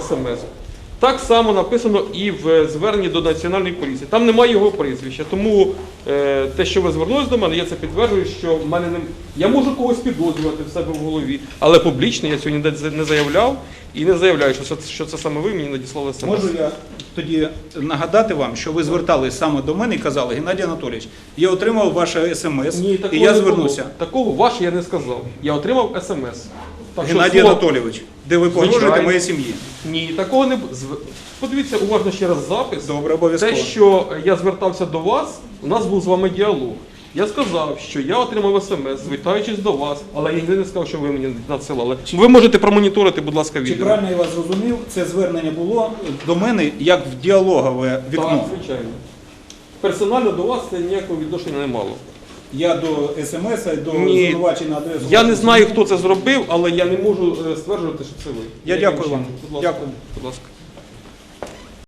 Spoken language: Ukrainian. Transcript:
смс. Так само написано і в зверненні до національної поліції. Там немає його прізвища. Тому е, те, що ви звернулись до мене, я це підтверджую, що в мене не я можу когось підозрювати в себе в голові, але публічно я сьогодні не- не заявляв і не заявляю, що це, що це саме ви мені надіслали смс. Можу я тоді нагадати вам, що ви звертались саме до мене і казали, Геннадій Анатолійович, я отримав ваше смс, Ні, і я звернувся. Такого ваше я не сказав. Я отримав смс. Так що Геннадій слово- Анатолійович, де ви погрожуєте Звичайно. моїй сім'ї. Ні, такого не бу- зв- Подивіться уважно ще раз запис. Добре, обов'язково. Те, що я звертався до вас, у нас був з вами діалог. Я сказав, що я отримав смс, звертаючись до вас, але я ніде не сказав, що ви мені надсилали. Ви можете промоніторити, будь ласка, Чи відео. правильно я вас зрозумів, це звернення було до мене як в діалогове вікно. Так, звичайно. Персонально до вас це ніякого відношення не мало. Я до смс, до Ні. звинувачень на адресу. Я не знаю, хто це зробив, але я не можу е, стверджувати, що це ви. Я дякую вам. Будь ласка. Дякую. Будь ласка.